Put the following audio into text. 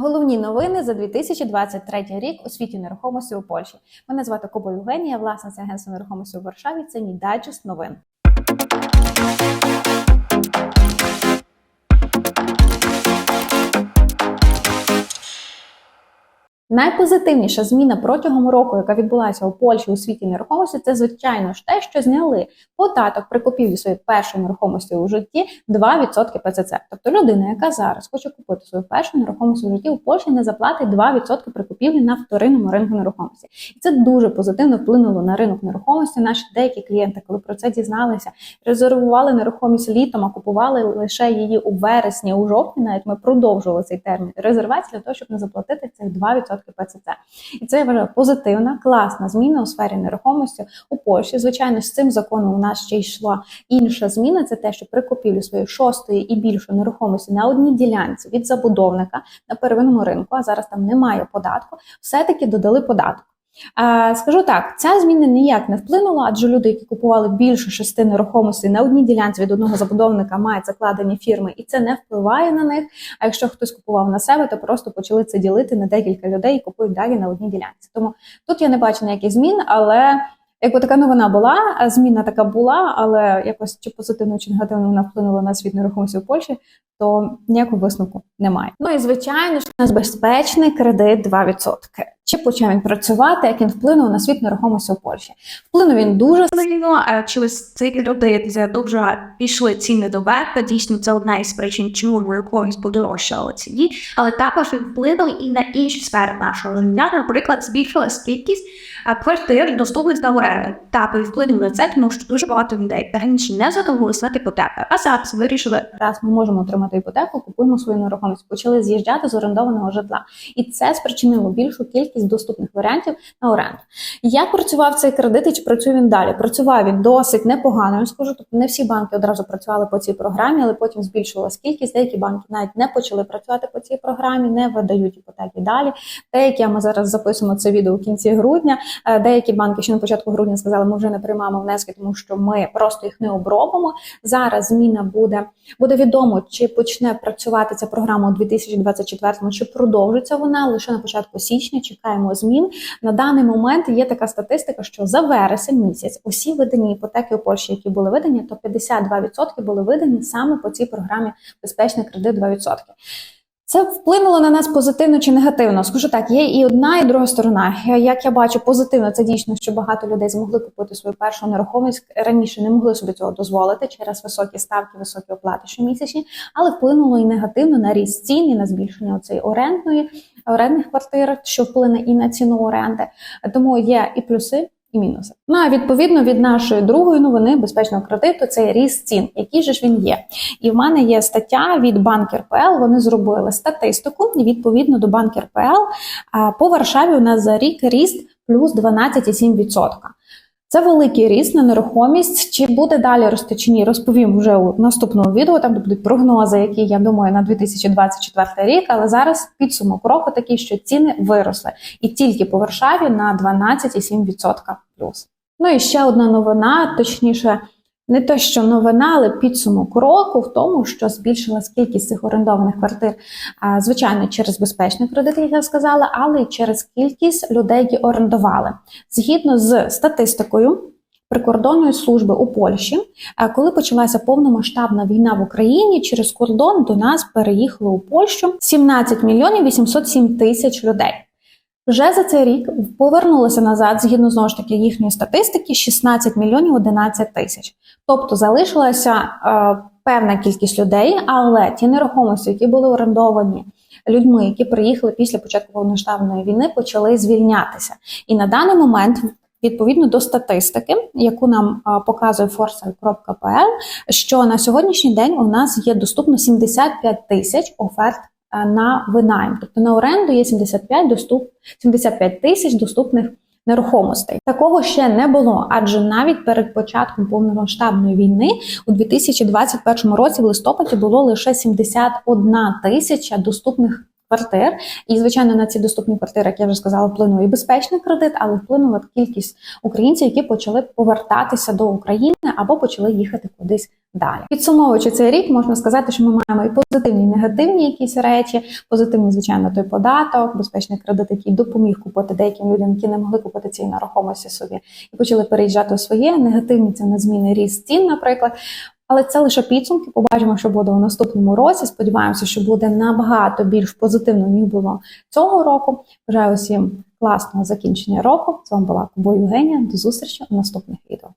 Головні новини за 2023 рік у світі нерухомості у Польщі. Мене звати Коба Євгенія, власниця агентства нерухомості у Варшаві. Це мій дайджест новин. Найпозитивніша зміна протягом року, яка відбулася у Польщі у світі нерухомості, це звичайно ж те, що зняли податок при купівлі своєї першої нерухомості у житті 2% ПЦЦ. Тобто людина, яка зараз хоче купити свою першу нерухомість у житті у Польщі, не заплатить 2% при купівлі на вторинному ринку нерухомості. І це дуже позитивно вплинуло на ринок нерухомості. Наші деякі клієнти, коли про це дізналися, резервували нерухомість літом, а купували лише її у вересні, у жовтні. Навіть ми продовжували цей термін резервації для того, щоб не заплатити цих 2% ПЦЦ. І це я вважаю позитивна, класна зміна у сфері нерухомості у Польщі. Звичайно, з цим законом у нас ще йшла інша зміна. Це те, що при купівлі своєї шостої і більшої нерухомості на одній ділянці від забудовника на первинному ринку, а зараз там немає податку, все-таки додали податок. А, Скажу так, ця зміна ніяк не вплинула, адже люди, які купували більше шести нерухомостей на одній ділянці від одного забудовника, мають закладені фірми, і це не впливає на них. А якщо хтось купував на себе, то просто почали це ділити на декілька людей і купують далі на одній ділянці. Тому тут я не бачу ніяких змін, але якби така новина була, зміна така була, але якось чи позитивно, чи негативно вона вплинула на світ нерухомості в Польщі, то ніякого висновку немає. Ну і звичайно ж у безпечний кредит 2%. Чи почав він працювати, як він вплинув на світ нерухомості у Польщі? Вплинув він дуже Сильно е, через цих людей дуже пішли ціни до верха. Дійсно, це одна із причин, чому нерухомість подорожчала ціні, але також він вплинув і на інші сфери нашого життя. Наприклад, збільшилась кількість е, квартир доступних на оренду. Так, і вплинув на це, тому що дуже багато людей раніше не задоволилися на іпотеки, а зараз вирішили раз ми можемо отримати іпотеку, купуємо свою нерухомість, почали з'їжджати з орендованого житла, і це спричинило більшу кількість доступних варіантів на оренду. Як працював цей кредит і чи працює він далі? Працював він досить непогано. Я скажу, тобто не всі банки одразу працювали по цій програмі, але потім збільшувалась кількість. Деякі банки навіть не почали працювати по цій програмі, не видають іпотеки далі. Деякі а ми зараз записуємо це відео у кінці грудня. Е, Деякі банки ще на початку грудня сказали, ми вже не приймаємо внески, тому що ми просто їх не обробимо. Зараз зміна буде буде відомо, чи почне працювати ця програма у 2024, чи продовжиться вона лише на початку січня. Чекаємо змін. На даний момент є така статистика, що за вересень місяць усі видані іпотеки у Польщі, які були видані, то 52% були видані саме по цій програмі безпечний кредит 2%. Це вплинуло на нас позитивно чи негативно. Скажу так, є і одна, і друга сторона. Як я бачу, позитивно це дійсно, що багато людей змогли купити свою першу нерухомість раніше не могли собі цього дозволити через високі ставки, високі оплати щомісячні, але вплинуло і негативно на ріст цін і на збільшення цієї орендної орендних квартир, що вплине і на ціну оренди. Тому є і плюси. І мінуси. Ну а відповідно від нашої другої новини безпечного кредиту це ріст цін, який же ж він є. І в мене є стаття від Банкер.пл, Вони зробили статистику. Відповідно до Банкер.пл по Варшаві у нас за рік ріст плюс 12,7%. Це великий ріст на нерухомість. Чи буде далі рости чи ні, розповім вже у наступному відео. Там будуть прогнози, які я думаю на 2024 рік. Але зараз підсумок року такий, що ціни виросли, і тільки по Варшаві на 12,7% плюс. Ну і ще одна новина, точніше. Не те, що новина, але підсумок року в тому, що збільшилась кількість цих орендованих квартир, звичайно, через безпечний кредит, як я сказала, але й через кількість людей, які орендували. Згідно з статистикою прикордонної служби у Польщі, коли почалася повномасштабна війна в Україні, через кордон до нас переїхало у Польщу 17 мільйонів 807 тисяч людей. Вже за цей рік повернулося назад, згідно знову ж таки їхньої статистики, 16 мільйонів 11 тисяч. Тобто залишилася е, певна кількість людей, але ті нерухомості, які були орендовані людьми, які приїхали після початку повноштабної війни, почали звільнятися. І на даний момент. Відповідно до статистики, яку нам а, показує forsal.pl, що на сьогоднішній день у нас є доступно 75 тисяч оферт на винайм. Тобто на оренду є 75 доступ 75 тисяч доступних нерухомостей. Такого ще не було, адже навіть перед початком повномасштабної війни у 2021 році в листопаді було лише 71 тисяча доступних квартир. І, звичайно, на ці доступні квартири, як я вже сказала, вплинув і безпечний кредит, але вплинула кількість українців, які почали повертатися до України або почали їхати кудись далі. Підсумовуючи цей рік, можна сказати, що ми маємо і позитивні, і негативні якісь речі. Позитивний, звичайно, той податок, безпечний кредит, який допоміг купити деяким людям, які не могли купити ці нерухомості собі, і почали переїжджати у своє. Негативні це незмінний ріст цін, наприклад. Але це лише підсумки. Побачимо, що буде у наступному році. Сподіваємося, що буде набагато більш позитивно ніж було цього року. Бажаю усім класного закінчення року. З вами була Кубо Євгенія. До зустрічі у наступних відео.